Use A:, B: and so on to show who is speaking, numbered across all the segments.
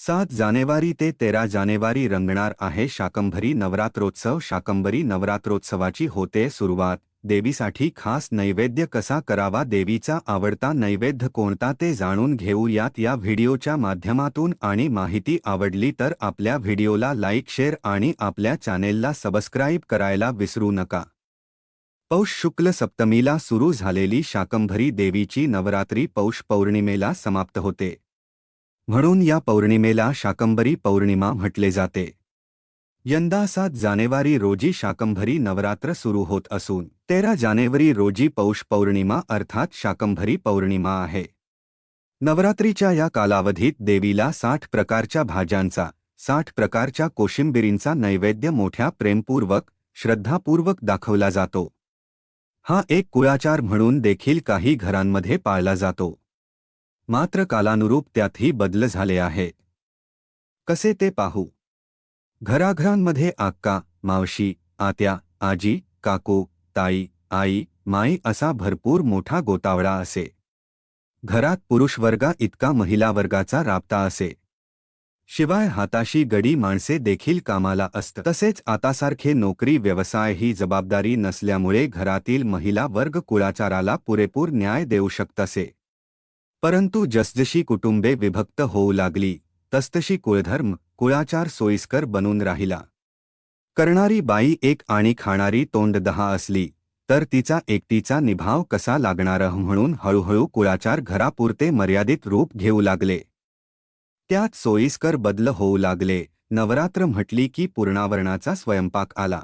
A: सात जानेवारी ते तेरा जानेवारी रंगणार आहे शाकंभरी नवरात्रोत्सव. शाकंभरी नवरात्रोत्सवाची होते सुरुवात. देवीसाठी खास नैवेद्य कसा करावा देवीचा आवडता नैवेद्य कोणता ते जाणून घेऊयात या व्हिडिओच्या माध्यमातून. आणि माहिती आवडली तर आपल्या व्हिडिओला लाईक शेअर आणि आपल्या चॅनेलला सबस्क्राईब करायला विसरू नका. पौष शुक्ल सप्तमीला सुरू झालेली शाकंभरी देवीची नवरात्री पौष पौर्णिमेला समाप्त होते. म्हणून या पौर्णिमेला शाकंभरी पौर्णिमा म्हटले जाते. यंदा सात जानेवारी रोजी शाकंभरी नवरात्र सुरू होत असून तेरा जानेवारी रोजी पौष पौर्णिमा अर्थात शाकंभरी पौर्णिमा आहे. नवरात्रीच्या या कालावधीत देवीला साठ प्रकारच्या भाज्यांचा साठ प्रकारच्या कोशिंबिरींचा नैवेद्य मोठ्या प्रेमपूर्वक श्रद्धापूर्वक दाखवला जातो. हा एक कुळाचार म्हणून देखील काही घरांमध्ये पाळला जातो. मात्र कालानुरूप त्यातही बदल झाले आहे. कसे ते पाहू? घराघरांमध्ये आक्का मावशी आत्या आजी काकू ताई आई माई असा भरपूर मोठा गोतावळा असे. घरात पुरुषवर्गा इतका महिला वर्गाचा राबता असे. शिवाय हाताशी गडी माणसे देखील कामाला असत. तसेच आतासारखे नोकरी व्यवसाय ही जबाबदारी नसल्यामुळे घरातील महिला वर्ग कुळाचाराला पुरेपूर न्याय देऊ शकतसे परंतु जसजशी कुटुंबे विभक्त होऊ लागली तसतशी कुळधर्म कुळाचार सोयीस्कर बनून राहिला. करणारी बाई एक आणि खाणारी तोंड दहा असली तर तिचा एकटीचा निभाव कसा लागणार म्हणून हळूहळू कुळाचार घरापुरते मर्यादित रूप घेऊ लागले. त्यात सोयीस्कर बदल होऊ लागले नवरात्र म्हटली की पूर्णावरणाचा स्वयंपाक आला.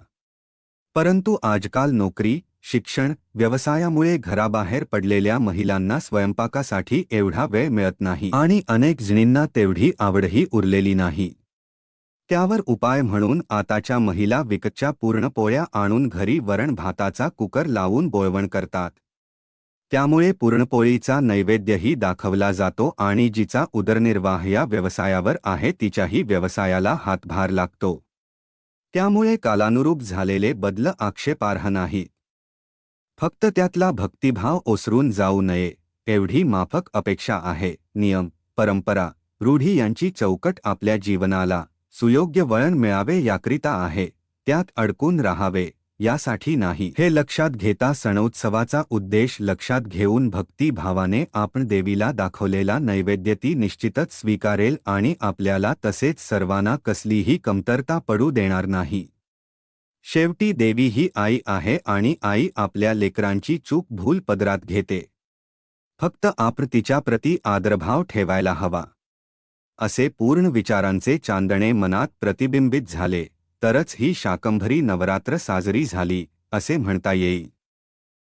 A: परंतु आजकाल नोकरी शिक्षण व्यवसायामुळे घराबाहेर पडलेल्या महिलांना स्वयंपाकासाठी एवढा वेळ मिळत नाही आणि अनेक जणींना तेवढी आवडही उरलेली नाही. त्यावर उपाय म्हणून आताच्या महिला विकतच्या पूर्ण पोळ्या आणून घरी वरण भाताचा कुकर लावून बोळवण करतात. त्यामुळे पुरणपोळीचा नैवेद्यही दाखवला जातो आणि जिचा उदरनिर्वाह या व्यवसायावर आहे तिच्याही व्यवसायाला हातभार लागतो. त्यामुळे कालानुरूप झालेले बदल आक्षेपार्ह नाहीत फक्त त्यातला भक्तिभाव ओसरून जाऊ नये एवढी माफक अपेक्षा आहे नियम परंपरा रूढी यांची चौकट आपल्या जीवनाला सुयोग्य वळण मिळावे याकरिता आहे त्यात अडकून राहावे यासाठी नाही. हे लक्षात घेता सणोत्सवाचा उद्देश लक्षात घेऊन भक्तिभावाने आपण देवीला दाखवलेला नैवेद्य ती निश्चितच स्वीकारेल आणि आपल्याला तसेच सर्वांना कसलीही कमतरता पडू देणार नाही. शेवटी देवी ही आई आहे आणि आई आपल्या लेकरांची चूक भूल पदरात घेते. फक्त आपण तिच्याप्रती आदरभाव ठेवायला हवा. असे पूर्ण विचारांचे चांदणे मनात प्रतिबिंबित झाले तरच ही शाकंभरी नवरात्र साजरी झाली असे म्हणता येईल.